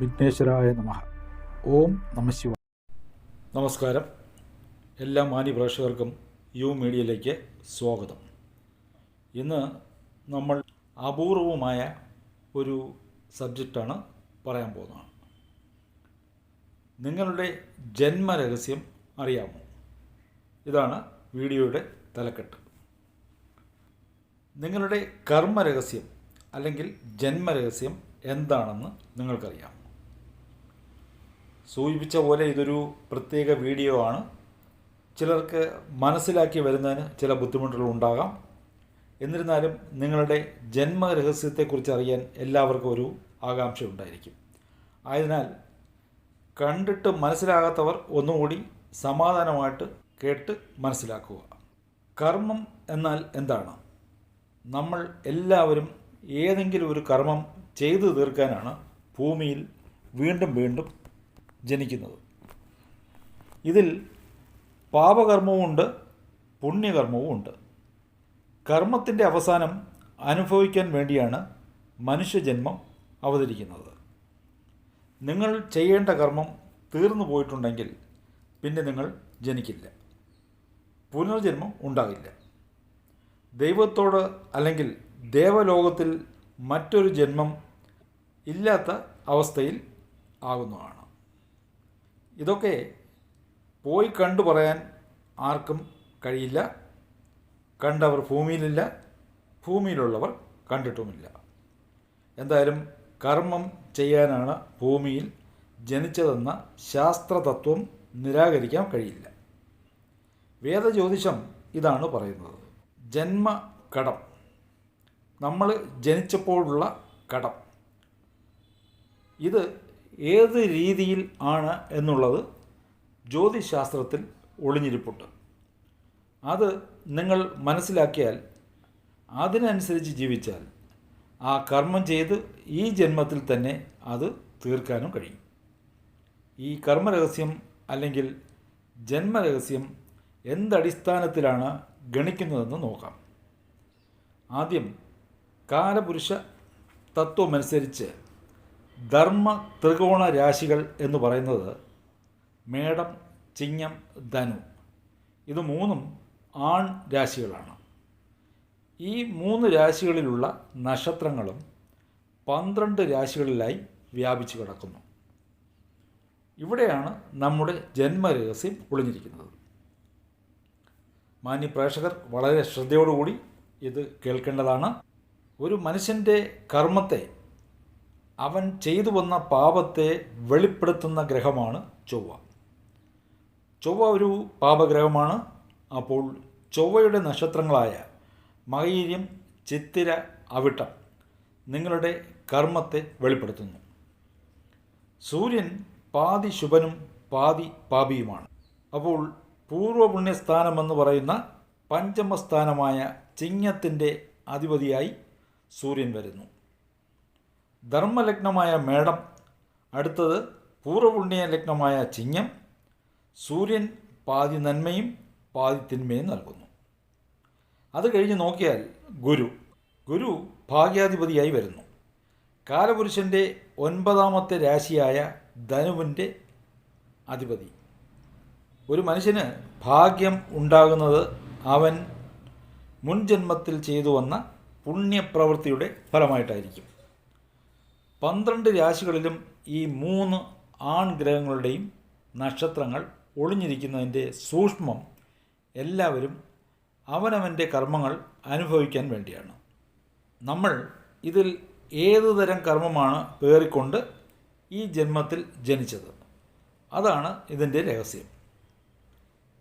വിഘ്നേശ്വരായ നമ. ഓം നമശിവ നമസ്കാരം. എല്ലാ മാന്യ പ്രേക്ഷകർക്കും യു മീഡിയയിലേക്ക് സ്വാഗതം. ഇന്ന് നമ്മൾ അപൂർവമായ ഒരു സബ്ജക്റ്റാണ് പറയാൻ പോകുന്നത്. നിങ്ങളുടെ ജന്മരഹസ്യം അറിയാമോ? ഇതാണ് വീഡിയോയുടെ തലക്കെട്ട്. നിങ്ങളുടെ കർമ്മരഹസ്യം അല്ലെങ്കിൽ ജന്മരഹസ്യം എന്താണെന്ന് നിങ്ങൾക്കറിയാം. സൂചിപ്പിച്ച പോലെ ഇതൊരു പ്രത്യേക വീഡിയോ ആണ്. ചിലർക്ക് മനസ്സിലാക്കി വരുന്നതിന് ചില ബുദ്ധിമുട്ടുകൾ ഉണ്ടാകാം. എന്നിരുന്നാലും നിങ്ങളുടെ ജന്മരഹസ്യത്തെക്കുറിച്ച് അറിയാൻ എല്ലാവർക്കും ഒരു ആകാംക്ഷ ഉണ്ടായിരിക്കും. ആയതിനാൽ കണ്ടിട്ട് മനസ്സിലാകാത്തവർ ഒന്നുകൂടി സമാധാനമായിട്ട് കേട്ട് മനസ്സിലാക്കുക. കർമ്മം എന്നാൽ എന്താണ്? നമ്മൾ എല്ലാവരും ഏതെങ്കിലും ഒരു കർമ്മം ചെയ്തു തീർക്കാനാണ് ഭൂമിയിൽ വീണ്ടും വീണ്ടും ജനിക്കുന്നത്. ഇതിൽ പാപകർമ്മവുമുണ്ട് പുണ്യകർമ്മവുമുണ്ട്. കർമ്മത്തിന്റെ അവസാനം അനുഭവിക്കാൻ വേണ്ടിയാണ് മനുഷ്യജന്മം അവതരിക്കുന്നത്. നിങ്ങൾ ചെയ്യേണ്ട കർമ്മം തീർന്നു പോയിട്ടുണ്ടെങ്കിൽ പിന്നെ നിങ്ങൾ ജനിക്കില്ല. പുനർജന്മം ഉണ്ടാകില്ല. ദൈവത്തോട് അല്ലെങ്കിൽ ദേവലോകത്തിൽ മറ്റൊരു ജന്മം ഇല്ലാത്ത അവസ്ഥയിൽ ആകുന്നതാണ്. ഇതൊക്കെ പോയി കണ്ടു പറയാൻ ആർക്കും കഴിയില്ല. കണ്ടവർ ഭൂമിയിലില്ല. ഭൂമിയിലുള്ളവർ കണ്ടിട്ടുമില്ല. എന്തായാലും കർമ്മം ചെയ്യാനാണ് ഭൂമിയിൽ ജനിച്ചതെന്ന ശാസ്ത്രതത്വം നിരാകരിക്കാൻ കഴിയില്ല. വേദജ്യോതിഷം ഇതാണ് പറയുന്നത്. ജന്മ കടം നമ്മൾ ജനിച്ചപ്പോഴുള്ള കടം. ഇത് ഏത് രീതിയിൽ ആണ് എന്നുള്ളത് ജ്യോതിശാസ്ത്രത്തിൽ ഒളിഞ്ഞിരിപ്പുണ്ട്. അത് നിങ്ങൾ മനസ്സിലാക്കിയാൽ അതിനനുസരിച്ച് ജീവിച്ചാൽ ആ കർമ്മം ചെയ്ത് ഈ ജന്മത്തിൽ തന്നെ അത് തീർക്കാനും കഴിയും. ഈ കർമ്മരഹസ്യം അല്ലെങ്കിൽ ജന്മരഹസ്യം എന്തടിസ്ഥാനത്തിലാണ് ഗണിക്കുന്നതെന്ന് നോക്കാം. ആദ്യം കാലപുരുഷ തത്വമനുസരിച്ച് ധർമ്മ ത്രികോണ രാശികൾ എന്ന് പറയുന്നത് മേടം ചിങ്ങം ധനു. ഇത് മൂന്നും ആൺ രാശികളാണ്. ഈ മൂന്ന് രാശികളിലുള്ള നക്ഷത്രങ്ങളും പന്ത്രണ്ട് രാശികളിലായി വ്യാപിച്ചു കിടക്കുന്നു. ഇവിടെയാണ് നമ്മുടെ ജന്മരഹസ്യം ഒളിഞ്ഞിരിക്കുന്നത്. മാന്യ പ്രേക്ഷകർ വളരെ ശ്രദ്ധയോടുകൂടി ഇത് കേൾക്കേണ്ടതാണ്. ഒരു മനുഷ്യന്റെ കർമ്മത്തെ അവൻ ചെയ്തു വന്ന പാപത്തെ വെളിപ്പെടുത്തുന്ന ഗ്രഹമാണ് ചൊവ്വ. ചൊവ്വ ഒരു പാപഗ്രഹമാണ്. അപ്പോൾ ചൊവ്വയുടെ നക്ഷത്രങ്ങളായ മകീര്യം ചിത്തിര അവിട്ടം നിങ്ങളുടെ കർമ്മത്തെ വെളിപ്പെടുത്തുന്നു. സൂര്യൻ പാതി ശുഭനും പാതി പാപിയുമാണ്. അപ്പോൾ പൂർവപുണ്യസ്ഥാനമെന്ന് പറയുന്ന പഞ്ചമസ്ഥാനമായ ചിങ്ങത്തിന്റെ അധിപതിയായി സൂര്യൻ വരുന്നു. ധർമ്മലഗ്നമായ മേടം അടുത്തത് പൂർവപുണ്യ ലഗ്നമായ ചിങ്ങം സൂര്യൻ പാതി നന്മയും പാതി തിന്മയും നൽകുന്നു. അത് കഴിഞ്ഞ് നോക്കിയാൽ ഗുരു. ഗുരു ഭാഗ്യാധിപതിയായി വരുന്നു. കാലപുരുഷന്റെ ഒൻപതാമത്തെ രാശിയായ ധനുവിന്റെ അധിപതി. ഒരു മനുഷ്യന് ഭാഗ്യം ഉണ്ടാകുന്നത് അവൻ മുൻജന്മത്തിൽ ചെയ്തു വന്ന പുണ്യപ്രവൃത്തിയുടെ ഫലമായിട്ടായിരിക്കും. പന്ത്രണ്ട് രാശികളിലും ഈ മൂന്ന് ആൺഗ്രഹങ്ങളുടെയും നക്ഷത്രങ്ങൾ ഒളിഞ്ഞിരിക്കുന്നതിന്റെ സൂക്ഷ്മം എല്ലാവരും അവനവന്റെ കർമ്മങ്ങൾ അനുഭവിക്കാൻ വേണ്ടിയാണ്. നമ്മൾ ഇതിൽ ഏതുതരം കർമ്മമാണ് പേറിക്കൊണ്ട് ഈ ജന്മത്തിൽ ജനിച്ചത്? അതാണ് ഇതിന്റെ രഹസ്യം.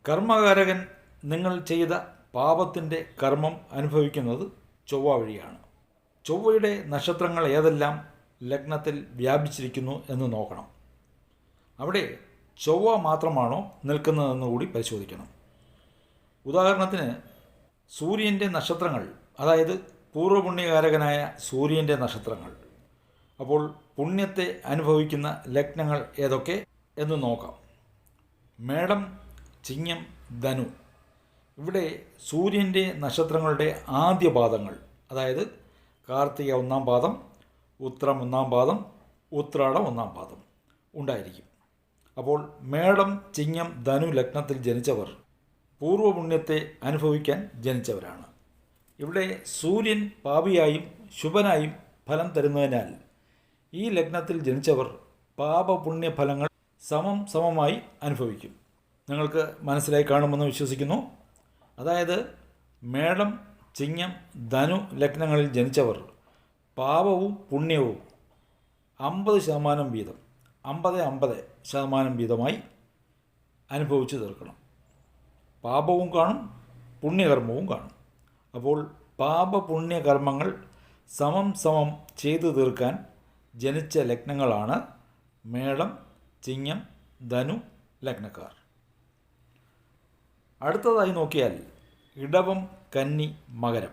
കർമ്മകാരകൻ നിങ്ങൾ ചെയ്ത പാപത്തിന്റെ കർമ്മം അനുഭവിക്കുന്നത് ചൊവ്വ വഴിയാണ്. ചൊവ്വയുടെ നക്ഷത്രങ്ങൾ ഏതെല്ലാം? ലഗ്നത്തിൽ വ്യാപിച്ചിരിക്കുന്നു എന്ന് നോക്കണം. അവിടെ ചൊവ്വ മാത്രമാണോ നിൽക്കുന്നതെന്ന് കൂടി പരിശോധിക്കണം. ഉദാഹരണത്തിന് സൂര്യന്റെ നക്ഷത്രങ്ങൾ അതായത് പൂർവപുണ്യകാരകനായ സൂര്യന്റെ നക്ഷത്രങ്ങൾ. അപ്പോൾ പുണ്യത്തെ അനുഭവിക്കുന്ന ലഗ്നങ്ങൾ ഏതൊക്കെ എന്ന് നോക്കാം. മേടം ചിങ്ങം ധനു. ഇവിടെ സൂര്യന്റെ നക്ഷത്രങ്ങളുടെ ആദ്യ പാദങ്ങൾ അതായത് കാർത്തിക ഒന്നാം പാദം ഉത്രം ഒന്നാം പാദം ഉത്രാടം ഒന്നാം പാദം ഉണ്ടായിരിക്കും. അപ്പോൾ മേടം ചിങ്ങം ധനു ലഗ്നത്തിൽ ജനിച്ചവർ പൂർവപുണ്യത്തെ അനുഭവിക്കാൻ ജനിച്ചവരാണ്. ഇവിടെ സൂര്യൻ പാപിയായും ശുഭനായും ഫലം തരുന്നതിനാൽ ഈ ലഗ്നത്തിൽ ജനിച്ചവർ പാപപുണ്യ ഫലങ്ങൾ സമം സമമായി അനുഭവിക്കും. നിങ്ങൾക്ക് മനസ്സിലായി കാണുമെന്ന് വിശ്വസിക്കുന്നു. അതായത് മേടം ചിങ്ങം ധനു ലഗ്നങ്ങളിൽ ജനിച്ചവർ പാപവും പുണ്യവും. അമ്പത് ശതമാനം വീതം. അമ്പത് അമ്പത് ശതമാനം വീതമായി അനുഭവിച്ചു തീർക്കണം. പാപവും കാണും പുണ്യകർമ്മവും കാണും. അപ്പോൾ പാപപുണ്യകർമ്മങ്ങൾ സമം സമം ചെയ്തു തീർക്കാൻ ജനിച്ച ലഗ്നങ്ങളാണ് മേളം ചിങ്ങം ധനു ലഗ്നക്കാർ. അടുത്തതായി നോക്കിയാൽ ഇടവം കന്നി മകരം.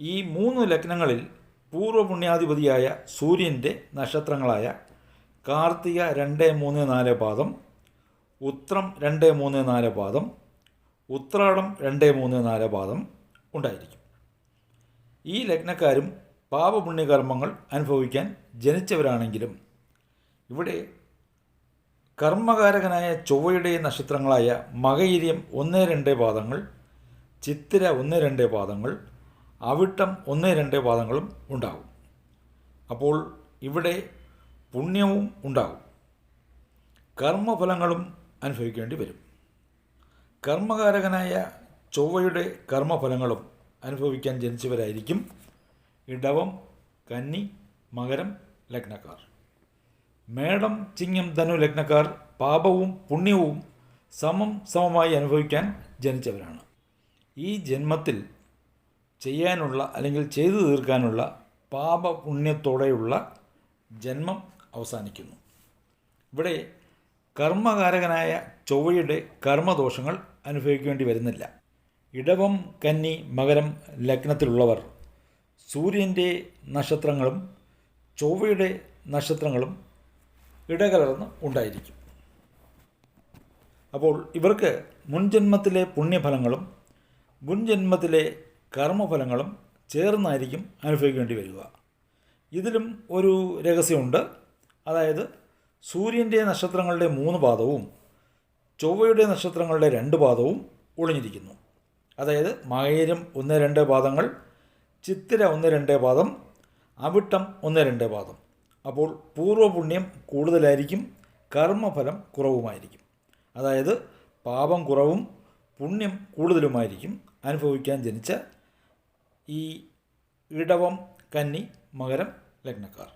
ഈ മൂന്ന് ലഗ്നങ്ങളിൽ പൂർവപുണ്യാധിപതിയായ സൂര്യന്റെ നക്ഷത്രങ്ങളായ കാർത്തിക രണ്ട് മൂന്ന് നാല് പാദം ഉത്രം രണ്ട് മൂന്ന് നാല് പാദം ഉത്രാടം രണ്ട് മൂന്ന് നാല് പാദം ഉണ്ടായിരിക്കും. ഈ ലഗ്നക്കാരും പാപപുണ്യകർമ്മങ്ങൾ അനുഭവിക്കാൻ ജനിച്ചവരാണെങ്കിലും ഇവിടെ കർമ്മകാരകനായ ചൊവ്വയുടെ നക്ഷത്രങ്ങളായ മകയിര്യം ഒന്ന് രണ്ട് പാദങ്ങൾ ചിത്തിര ഒന്ന് രണ്ട് പാദങ്ങൾ അവിട്ടം ഒന്ന് രണ്ട് വാദങ്ങളും ഉണ്ടാകും അപ്പോൾ ഇവിടെ പുണ്യവും ഉണ്ടാകും കർമ്മഫലങ്ങളും അനുഭവിക്കേണ്ടി വരും. കർമ്മകാരകനായ ചൊവ്വയുടെ കർമ്മഫലങ്ങളും അനുഭവിക്കാൻ ജനിച്ചവരായിരിക്കും ഇടവം കന്നി മകരം ലഗ്നക്കാർ. മേടം ചിങ്ങം ധനു ലഗ്നക്കാർ പാപവും പുണ്യവും സമം സമമായി അനുഭവിക്കാൻ ജനിച്ചവരാണ്. ഈ ജന്മത്തിൽ ചെയ്യാനുള്ള അല്ലെങ്കിൽ ചെയ്തു തീർക്കാനുള്ള പാപപുണ്യത്തോടെയുള്ള ജന്മം അവസാനിക്കുന്നു. ഇവിടെ കർമ്മകാരകനായ ചൊവ്വയുടെ കർമ്മദോഷങ്ങൾ അനുഭവിക്കേണ്ടി വരുന്നില്ല. ഇടവം കന്നി മകരം ലഗ്നത്തിലുള്ളവർ സൂര്യന്റെ നക്ഷത്രങ്ങളും ചൊവ്വയുടെ നക്ഷത്രങ്ങളും ഇടകലർന്ന് ഉണ്ടായിരിക്കും. അപ്പോൾ ഇവർക്ക് മുൻജന്മത്തിലെ പുണ്യഫലങ്ങളും മുൻജന്മത്തിലെ കർമ്മഫലങ്ങളും ചേർന്നായിരിക്കും അനുഭവിക്കേണ്ടി വരിക. ഇതിലും ഒരു രഹസ്യമുണ്ട്. അതായത് സൂര്യന്റെ നക്ഷത്രങ്ങളുടെ മൂന്ന് പാദവും ചൊവ്വയുടെ നക്ഷത്രങ്ങളുടെ രണ്ട് പാദവും ഒളിഞ്ഞിരിക്കുന്നു. അതായത് മകയിരം ഒന്ന് രണ്ട് പാദങ്ങൾ ചിത്തിര ഒന്ന് രണ്ട് പാദം അവിട്ടം ഒന്ന് രണ്ട് പാദം. അപ്പോൾ പൂർവപുണ്യം കൂടുതലായിരിക്കും കർമ്മഫലം കുറവുമായിരിക്കും. അതായത് പാപം കുറവും പുണ്യം കൂടുതലുമായിരിക്കും അനുഭവിക്കാൻ ജനിച്ച ഈ ഇടവം കന്നി മകരം ലഗ്നക്കാർ.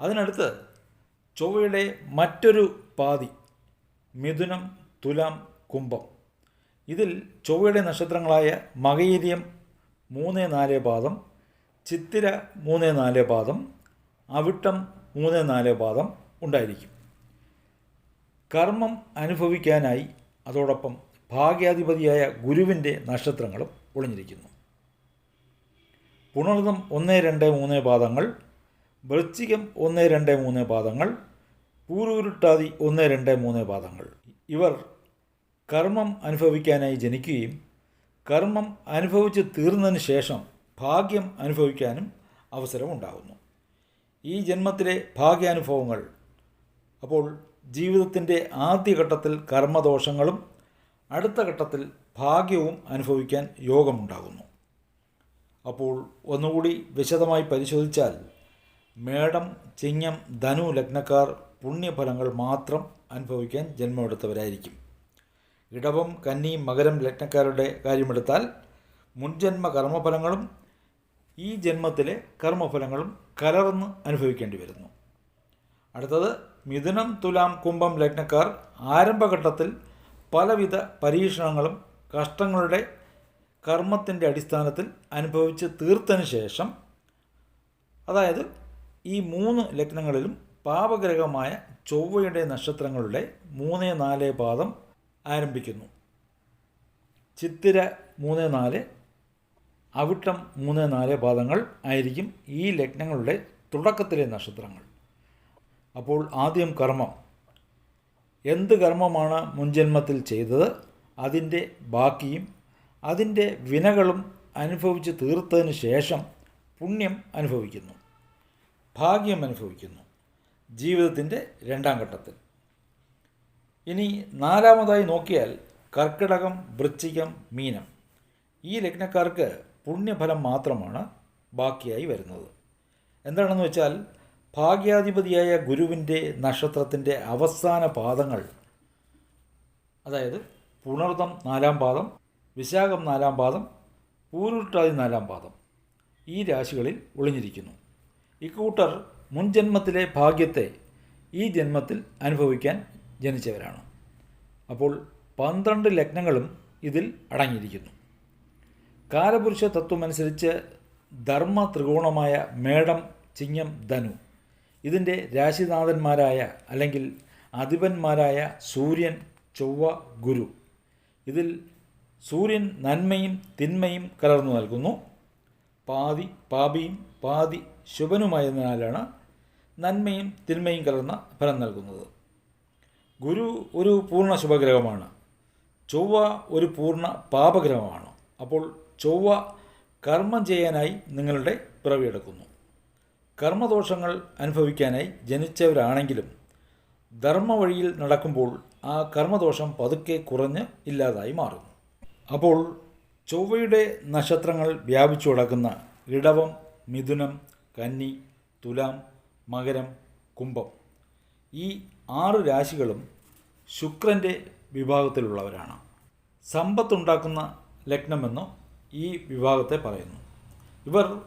അതിനടുത്ത് ചൊവ്വയുടെ മറ്റൊരു പാതി മിഥുനം തുലാം കുംഭം. ഇതിൽ ചൊവ്വയുടെ നക്ഷത്രങ്ങളായ മകയിര്യം മൂന്ന് നാല് പാദം ചിത്തിര മൂന്ന് നാല് പാദം അവിട്ടം മൂന്ന് നാല് പാദം ഉണ്ടായിരിക്കും. കർമ്മം അനുഭവിക്കാനായി അതോടൊപ്പം ഭാഗ്യാധിപതിയായ ഗുരുവിന്റെ നക്ഷത്രങ്ങളും ഒളിഞ്ഞിരിക്കുന്നു. പുണർദം ഒന്ന് രണ്ട് മൂന്ന് പാദങ്ങൾ വൃശ്ചികം ഒന്ന് രണ്ട് മൂന്ന് പാദങ്ങൾ പൂരുരുട്ടാതി ഒന്ന് രണ്ട് മൂന്ന് പാദങ്ങൾ. ഇവർ കർമ്മം അനുഭവിക്കാനായി ജനിക്കുകയും കർമ്മം അനുഭവിച്ച് തീർന്നതിന് ശേഷം ഭാഗ്യം അനുഭവിക്കാനും അവസരമുണ്ടാകുന്നു. ഈ ജന്മത്തിലെ ഭാഗ്യാനുഭവങ്ങൾ അപ്പോൾ ജീവിതത്തിന്റെ ആദ്യഘട്ടത്തിൽ കർമ്മദോഷങ്ങളും അടുത്ത ഘട്ടത്തിൽ ഭാഗ്യവും അനുഭവിക്കാൻ യോഗമുണ്ടാകുന്നു. അപ്പോൾ ഒന്നുകൂടി വിശദമായി പരിശോധിച്ചാൽ മേടം ചിങ്ങം ധനു ലഗ്നക്കാർ പുണ്യഫലങ്ങൾ മാത്രം അനുഭവിക്കാൻ ജന്മമെടുത്തവരായിരിക്കും. ഇടവം കന്നി മകരം ലഗ്നക്കാരുടെ കാര്യമെടുത്താൽ മുൻജന്മ കർമ്മഫലങ്ങളും ഈ ജന്മത്തിലെ കർമ്മഫലങ്ങളും കലർന്ന് അനുഭവിക്കേണ്ടി വരുന്നു. അടുത്തത് മിഥുനം തുലാം കുംഭം ലഗ്നക്കാർ ആരംഭഘട്ടത്തിൽ പലവിധ പരീക്ഷണങ്ങളും കഷ്ടങ്ങളുടെ കർമ്മത്തിന്റെ അടിസ്ഥാനത്തിൽ അനുഭവിച്ച് തീർത്തതിന് ശേഷം അതായത് ഈ മൂന്ന് ലഗ്നങ്ങളിലും പാപഗ്രഹമായ ചൊവ്വയുടെ നക്ഷത്രങ്ങളുടെ മൂന്ന് നാല് പാദം ആരംഭിക്കുന്നു. ചിത്തിര മൂന്ന് നാല് അവിട്ടം മൂന്ന് നാല് പാദങ്ങൾ ആയിരിക്കും ഈ ലഗ്നങ്ങളുടെ തുടക്കത്തിലെ നക്ഷത്രങ്ങൾ. അപ്പോൾ ആദ്യം കർമ്മം. എന്ത് കർമ്മമാണ് മുൻജന്മത്തിൽ ചെയ്തത്? അതിന്റെ ബാക്കിയും അതിന്റെ വിനകളും അനുഭവിച്ച് തീർത്തതിന് ശേഷം പുണ്യം അനുഭവിക്കുന്നു. ഭാഗ്യം അനുഭവിക്കുന്നു. ജീവിതത്തിന്റെ രണ്ടാം ഘട്ടത്തിൽ. ഇനി നാലാമതായി നോക്കിയാൽ കർക്കിടകം വൃശ്ചികം മീനം. ഈ ലഗ്നക്കാർക്ക് പുണ്യഫലം മാത്രമാണ് ബാക്കിയായി വരുന്നത്. എന്താണെന്ന് വെച്ചാൽ ഭാഗ്യാധിപതിയായ ഗുരുവിന്റെ നക്ഷത്രത്തിന്റെ അവസാന പാദങ്ങൾ അതായത് പുണർതം നാലാം പാദം വിശാഖം നാലാം പാദം പൂരുട്ടാതി നാലാം പാദം ഈ രാശികളിൽ ഒളിഞ്ഞിരിക്കുന്നു. ഇക്കൂട്ടർ മുൻ ജന്മത്തിലെ ഭാഗ്യത്തെ ഈ ജന്മത്തിൽ അനുഭവിക്കാൻ ജനിച്ചവരാണ്. അപ്പോൾ പന്ത്രണ്ട് ലഗ്നങ്ങളും ഇതിൽ അടങ്ങിയിരിക്കുന്നു. കാലപുരുഷ തത്വമനുസരിച്ച് ധർമ്മ ത്രികോണമായ മേടം ചിങ്ങം ധനു ഇതിന്റെ രാശിനാഥന്മാരായ അല്ലെങ്കിൽ അധിപന്മാരായ സൂര്യൻ ചൊവ്വ ഗുരു ഇതിൽ സൂര്യൻ നന്മയും തിന്മയും കലർന്നു നൽകുന്നു. പാതി പാപിയും പാതി ശുഭനുമായതിനാലാണ് നന്മയും തിന്മയും കലർന്ന ഫലം നൽകുന്നത്. ഗുരു ഒരു പൂർണ ശുഭഗ്രഹമാണ്. ചൊവ്വ ഒരു പൂർണ പാപഗ്രഹമാണ്. അപ്പോൾ ചൊവ്വ കർമ്മം ചെയ്യാനായി നിങ്ങളുടെ പിറവിയെടുക്കുന്നു കർമ്മദോഷങ്ങൾ അനുഭവിക്കാനായി ജനിച്ചവരാണെങ്കിലും ധർമ്മ വഴിയിൽ നടക്കുമ്പോൾ ആ കർമ്മദോഷം പതുക്കെ കുറഞ്ഞ് ഇല്ലാതായി മാറുന്നു. അപ്പോൾ ചൊവ്വയുടെ നക്ഷത്രങ്ങൾ വ്യാപിച്ചു കിടക്കുന്ന ഇടവം മിഥുനം കന്നി തുലാം മകരം കുംഭം. ഈ ആറ് രാശികളും ശുക്രന്റെ വിഭാഗത്തിലുള്ളവരാണ്. സമ്പത്തുണ്ടാക്കുന്ന ലഗ്നമെന്നോ ഈ വിഭാഗത്തെ പറയുന്നു. ഇവർ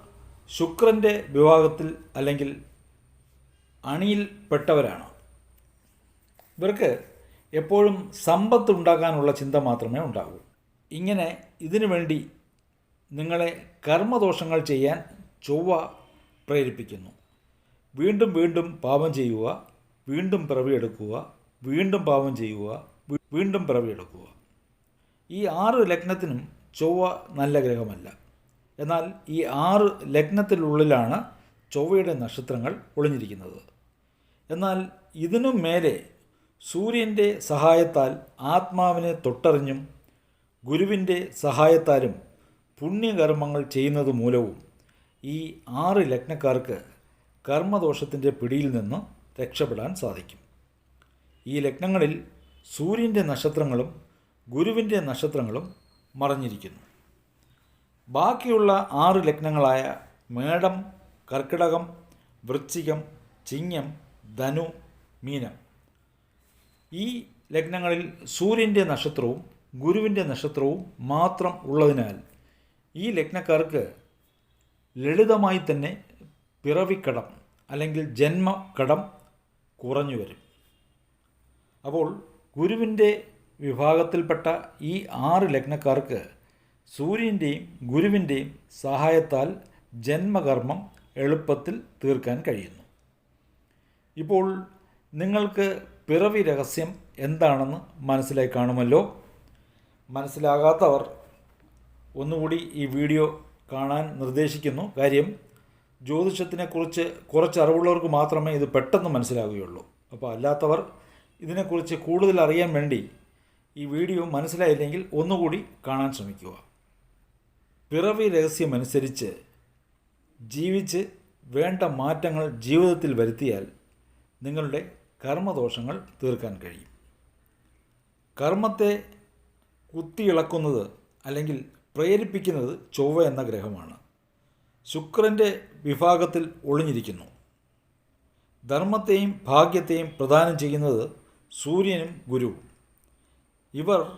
ശുക്രന്റെ വിഭാഗത്തിൽ അല്ലെങ്കിൽ അണിയിൽപ്പെട്ടവരാണ് ഇവർക്ക് എപ്പോഴും സമ്പത്ത് ഉണ്ടാക്കാനുള്ള ചിന്ത മാത്രമേ ഉണ്ടാകൂ. ഇങ്ങനെ ഇതിനു വേണ്ടി നിങ്ങളെ കർമ്മദോഷങ്ങൾ ചെയ്യാൻ ചൊവ്വ പ്രേരിപ്പിക്കുന്നു. വീണ്ടും വീണ്ടും പാപം ചെയ്യുക വീണ്ടും പിറവിയെടുക്കുക വീണ്ടും പാപം ചെയ്യുക വീണ്ടും പിറവിയെടുക്കുക. ഈ ആറ് ലഗ്നത്തിനും ചൊവ്വ നല്ല ഗ്രഹമല്ല. എന്നാൽ ഈ ആറ് ലഗ്നത്തിനുള്ളിലാണ് ചൊവ്വയുടെ നക്ഷത്രങ്ങൾ ഒളിഞ്ഞിരിക്കുന്നത്. എന്നാൽ ഇതിനും മേലെ സൂര്യന്റെ സഹായത്താൽ ആത്മാവിനെ തൊട്ടറിഞ്ഞും ഗുരുവിന്റെ സഹായത്താലും പുണ്യകർമ്മങ്ങൾ ചെയ്യുന്നത് മൂലവും ഈ ആറ് ലഗ്നക്കാർക്ക് കർമ്മദോഷത്തിന്റെ പിടിയിൽ നിന്ന് രക്ഷപ്പെടാൻ സാധിക്കും. ഈ ലഗ്നങ്ങളിൽ സൂര്യന്റെ നക്ഷത്രങ്ങളും ഗുരുവിന്റെ നക്ഷത്രങ്ങളും മറഞ്ഞിരിക്കുന്നു. ബാക്കിയുള്ള ആറ് ലഗ്നങ്ങളായ മേടം കർക്കിടകം വൃശ്ചികം ചിങ്ങം ധനു മീനം. ഈ ലഗ്നങ്ങളിൽ സൂര്യന്റെ നക്ഷത്രവും ഗുരുവിന്റെ നക്ഷത്രവും മാത്രം ഉള്ളതിനാൽ ഈ ലഗ്നക്കാർക്ക് ലളിതമായി തന്നെ പിറവിക്കടം അല്ലെങ്കിൽ ജന്മക്കടം കുറഞ്ഞു വരും. അപ്പോൾ ഗുരുവിന്റെ വിഭാഗത്തിൽപ്പെട്ട ഈ ആറ് ലഗ്നക്കാർക്ക് സൂര്യന്റെയും ഗുരുവിന്റെയും സഹായത്താൽ ജന്മകർമ്മം എളുപ്പത്തിൽ തീർക്കാൻ കഴിയുന്നു. ഇപ്പോൾ നിങ്ങൾക്ക് പിറവി രഹസ്യം എന്താണെന്ന് മനസ്സിലായി കാണുമല്ലോ? മനസ്സിലാകാത്തവർ ഒന്നുകൂടി ഈ വീഡിയോ കാണാൻ നിർദ്ദേശിക്കുന്നു. കാര്യം ജ്യോതിഷത്തിനെക്കുറിച്ച് കുറച്ച് അറിവുള്ളവർക്ക് മാത്രമേ ഇത് പെട്ടെന്ന് മനസ്സിലാകുകയുള്ളൂ. അപ്പോൾ അല്ലാത്തവർ ഇതിനെക്കുറിച്ച് കൂടുതൽ അറിയാൻ വേണ്ടി ഈ വീഡിയോ മനസ്സിലായില്ലെങ്കിൽ ഒന്നുകൂടി കാണാൻ ശ്രമിക്കുക. പിറവി രഹസ്യമനുസരിച്ച് ജീവിച്ച് വേണ്ട മാറ്റങ്ങൾ ജീവിതത്തിൽ വരുത്തിയാൽ നിങ്ങളുടെ കർമ്മദോഷങ്ങൾ തീർക്കാൻ കഴിയും. കർമ്മത്തെ കുത്തിയിളക്കുന്നത് അല്ലെങ്കിൽ പ്രേരിപ്പിക്കുന്നത് ചൊവ്വ എന്ന ഗ്രഹമാണ്. ശുക്രന്റെ വിഭാഗത്തിൽ ഒളിഞ്ഞിരിക്കുന്നു. ധർമ്മത്തെയും ഭാഗ്യത്തെയും പ്രദാനം ചെയ്യുന്നത് സൂര്യനും ഗുരുവും. ഇവർ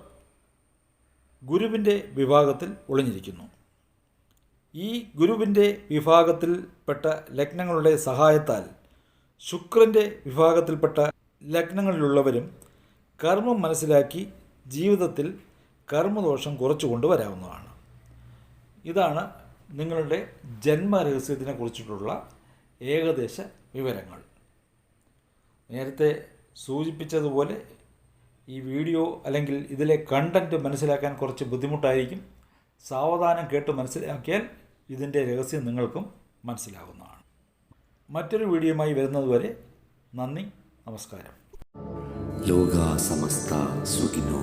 ഗുരുവിന്റെ വിഭാഗത്തിൽ ഒളിഞ്ഞിരിക്കുന്നു. ഈ ഗുരുവിന്റെ വിഭാഗത്തിൽപ്പെട്ട ലഗ്നങ്ങളുടെ സഹായത്താൽ ശുക്രന്റെ വിഭാഗത്തിൽപ്പെട്ട ലഗ്നങ്ങളിലുള്ളവരും കർമ്മം മനസ്സിലാക്കി ജീവിതത്തിൽ കർമ്മദോഷം കുറച്ചു കൊണ്ടുവരാവുന്നതാണ്. ഇതാണ് നിങ്ങളുടെ ജന്മരഹസ്യത്തിനെ കുറിച്ചിട്ടുള്ള ഏകദേശ വിവരങ്ങൾ. നേരത്തെ സൂചിപ്പിച്ചതുപോലെ ഈ വീഡിയോ അല്ലെങ്കിൽ ഇതിലെ കണ്ടന്റ് മനസ്സിലാക്കാൻ കുറച്ച് ബുദ്ധിമുട്ടായിരിക്കും. സാവധാനം കേട്ട് മനസ്സിലാക്കിയാൽ ഇതിന്റെ രഹസ്യം നിങ്ങൾക്കും മനസ്സിലാകുന്നതാണ് മറ്റൊരു വീഡിയോയുമായി വരുന്നതുവരെ നന്ദി നമസ്കാരം. ലോക സമസ്ത സുഖിനോ